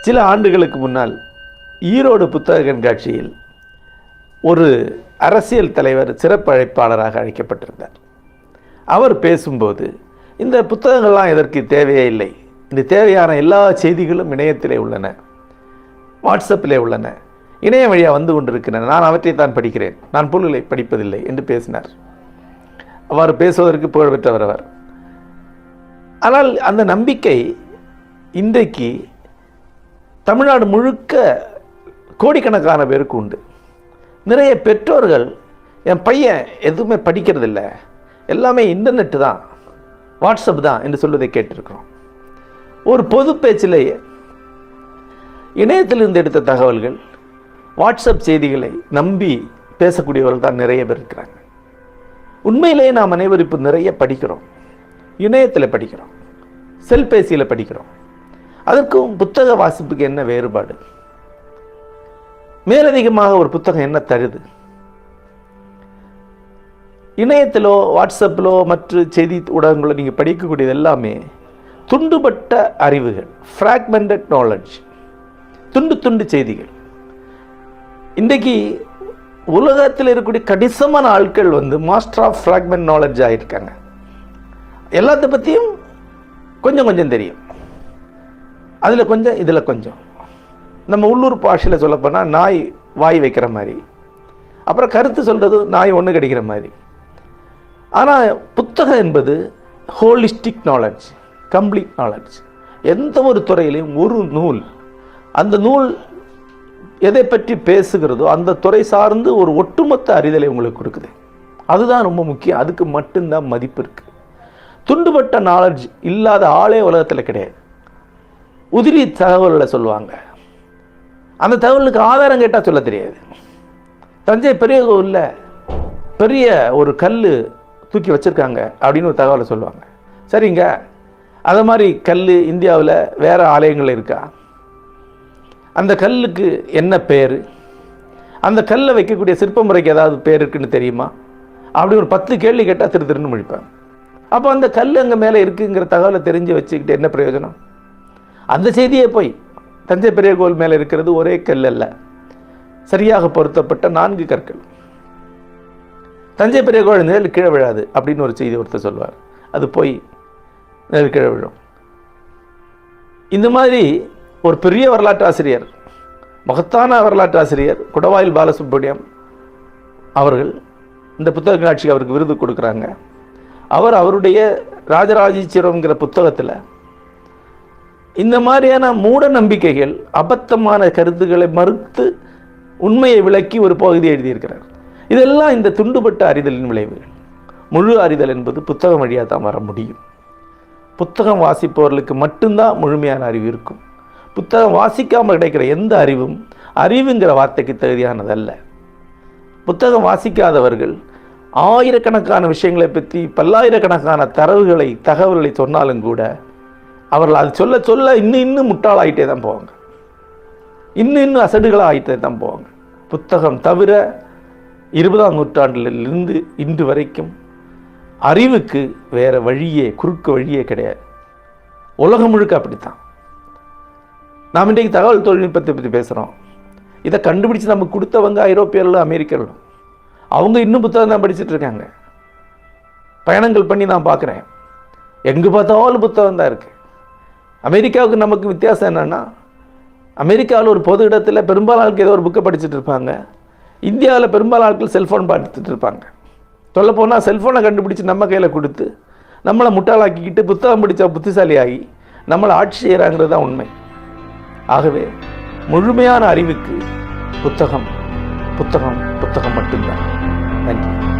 சில ஆண்டுகளுக்கு முன்னால் ஈரோடு புத்தக கண்காட்சியில் ஒரு அரசியல் தலைவர் சிறப்பு அழைப்பாளராக அழைக்கப்பட்டிருந்தார். அவர் பேசும்போது இந்த புத்தகங்கள்லாம் இதற்கு தேவையே இல்லை. இந்த தேவையான எல்லா செய்திகளும் இணையத்திலே உள்ளன. வாட்ஸ்அப்பிலே உள்ளன. இணைய வழியாக வந்து கொண்டிருக்கின்றன. நான் அவற்றை தான் படிக்கிறேன். நான் பொருள்களை படிப்பதில்லை என்று பேசினார். அவ்வாறு பேசுவதற்கு புகழ்பெற்றவர் அவர். ஆனால் அந்த நம்பிக்கை இன்றைக்கு தமிழ்நாடு முழுக்க கோடிக்கணக்கான பேருக்கு உண்டு. நிறைய பெற்றோர்கள் என் பையன் எதுவுமே படிக்கிறதில்ல. எல்லாமே இன்டர்நெட்டு தான். வாட்ஸ்அப் தான் என்று சொல்வதை கேட்டிருக்கிறோம். ஒரு பொது பேச்சிலேயே இணையத்திலிருந்து எடுத்த தகவல்கள் வாட்ஸ்அப் செய்திகளை நம்பி பேசக்கூடியவர்கள் தான் நிறைய பேர் இருக்கிறாங்க. உண்மையிலேயே நாம் அனைவரும் இப்போ நிறைய படிக்கிறோம். இணையத்தில் படிக்கிறோம். செல்பேசியில் படிக்கிறோம். அதற்கும் புத்தக வாசிப்புக்கு என்ன வேறுபாடு? மேலதிகமாக ஒரு புத்தகம் என்ன தருது? இணையத்திலோ வாட்ஸ்அப்பிலோ மற்ற செய்தி ஊடகங்களோ நீங்கள் படிக்கக்கூடியது எல்லாமே துண்டுபட்ட அறிவுகள் ஃப்ராக்மெண்டட் நாலெட்ஜ் துண்டு துண்டு செய்திகள். இன்றைக்கு உலகத்தில் இருக்கக்கூடிய கணிசமான ஆட்கள் வந்து மாஸ்டர் ஆஃப் ஃப்ராக்மெண்ட் நாலேஜ் ஆகியிருக்காங்க எல்லாத்த பற்றியும் கொஞ்சம் கொஞ்சம் தெரியும். அதில் கொஞ்சம் இதில் கொஞ்சம். நம்ம உள்ளூர் பாஷையில் சொல்லப்போனால் நாய் வாய் வைக்கிற மாதிரி. அப்புறம் கருத்து சொல்கிறது நாய் ஒன்று கிடைக்கிற மாதிரி. ஆனால் புத்தகம் என்பது ஹோலிஸ்டிக் நாலெட்ஜ் கம்ப்ளீட் நாலெட்ஜ் எந்த ஒரு துறையிலையும் ஒரு நூல் அந்த நூல் எதை பற்றி பேசுகிறதோ அந்த துறை சார்ந்து ஒரு ஒட்டுமொத்த அறிதலை உங்களுக்கு கொடுக்குது. அதுதான் ரொம்ப முக்கியம். அதுக்கு மட்டும்தான் மதிப்பு இருக்குது துண்டுபட்ட நாலெட்ஜ் இல்லாத ஆளே உலகத்தில் கிடையாது. உதிரி தகவல்களை சொல்லுவாங்க. அந்த தகவலுக்கு ஆதாரம் கேட்டால் சொல்ல தெரியாது. தஞ்சை பெரிய கோவிலில் பெரிய ஒரு கல் தூக்கி வச்சுருக்காங்க அப்படின்னு ஒரு தகவலை சொல்லுவாங்க. சரிங்க. அது மாதிரி கல் இந்தியாவில் வேறு ஆலயங்கள் இருக்கா? அந்த கல்லுக்கு என்ன பேர்? அந்த கல்லை வைக்கக்கூடிய சிற்ப முறைக்கு ஏதாவது பேர் இருக்குன்னு தெரியுமா? அப்படி ஒரு பத்து கேள்வி கேட்டால் திரு திருன்னு முழிப்பேன். அப்போ அந்த கல் அங்கே மேலே இருக்குங்கிற தகவலை தெரிஞ்சு வச்சுக்கிட்டு என்ன பிரயோஜனம்? அந்த செய்தியே போய் தஞ்சை பெரிய கோவில் மேலே இருக்கிறது ஒரே கல் அல்ல. சரியாக பொருத்தப்பட்ட நான்கு கற்கள். தஞ்சை பெரிய கோவில் நிழல் கீழே விழாது அப்படின்னு ஒரு செய்தி ஒருத்தர் சொல்வார். அது போய் நிழல் கீழே விழும். இந்த மாதிரி ஒரு பெரிய வரலாற்று ஆசிரியர் மகத்தான வரலாற்று ஆசிரியர் குடவாயில் பாலசுப்ரமணியம் அவர்கள் இந்த புத்தக காட்சிக்கு அவருக்கு விருது கொடுக்குறாங்க. அவர் அவருடைய ராஜராஜேஸ்வரம்ங்கிற புத்தகத்தில் இந்த மாதிரியான மூட நம்பிக்கைகள் அபத்தமான கருத்துக்களை மறுத்து உண்மையை விளக்கி ஒரு பகுதி எழுதியிருக்கிறார். இதெல்லாம் இந்த துண்டுபட்ட அறிதலின் விளைவுகள் முழு அறிதல் என்பது புத்தகம் வழியாக தான் வர முடியும். புத்தகம் வாசிப்பவர்களுக்கு மட்டும்தான் முழுமையான அறிவு இருக்கும். புத்தகம் வாசிக்காமல் கிடைக்கிற எந்த அறிவும் அறிவுங்கிற வார்த்தைக்கு தகுதியானதல்ல. புத்தகம் வாசிக்காதவர்கள் ஆயிரக்கணக்கான விஷயங்களை பற்றி பல்லாயிரக்கணக்கான தரவுகளை தகவல்களை சொன்னாலும் கூட அவர்கள் அது சொல்ல சொல்ல இன்னும் இன்னும் முட்டாளாயிட்டே தான் போவாங்க. இன்னும் இன்னும் அசடுகளாக ஆகிட்டே தான் போவாங்க. புத்தகம் தவிர இருபதாம் நூற்றாண்டிலிருந்து இன்று வரைக்கும் அறிவுக்கு வேறு வழியே குறுக்கு வழியே கிடையாது. உலகம் முழுக்க அப்படித்தான். நாம் இன்றைக்கு தகவல் தொழில்நுட்பத்தை பற்றி பேசுகிறோம் இதை கண்டுபிடிச்சு நமக்கு கொடுத்தவங்க ஐரோப்பியர்களும் அமெரிக்கர்களும் அவங்க இன்னும் புத்தகம் தான் படிச்சுட்டு இருக்காங்க. பயணங்கள் பண்ணி நான் பார்க்குறேன். எங்கே பார்த்தாலும் புத்தகம் தான் இருக்குது அமெரிக்காவுக்கு நமக்கு வித்தியாசம் என்னென்னா அமெரிக்காவில் ஒரு பொது இடத்துல பெரும்பாலும் ஆட்கள் ஏதோ ஒரு புக்கை படிச்சுட்டு இருப்பாங்க. இந்தியாவில் பெரும்பாலும் ஆட்கள் செல்ஃபோன் பார்த்துட்டு இருப்பாங்க. சொல்லப்போனால் செல்ஃபோனை கண்டுபிடிச்சி நம்ம கையில் கொடுத்து நம்மளை முட்டாளாக்கிக்கிட்டு புத்தகம் படித்த புத்திசாலியாகி நம்மளை ஆட்சி செய்கிறாங்கிறது தான் உண்மை. ஆகவே முழுமையான அறிவுக்கு புத்தகம் புத்தகம் புத்தகம் மட்டும்தான். நன்றி.